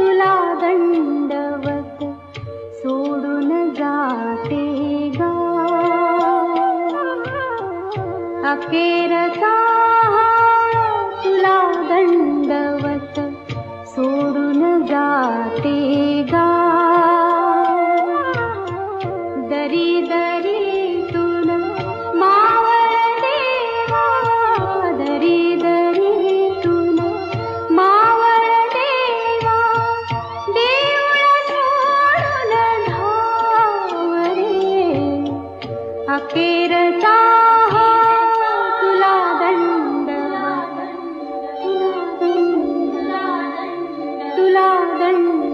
ुला दण्डव सोडुन जाते गा। गेर तुला दण्डवत सोडुन जाते गा। गरिद रका है तुलाद तुला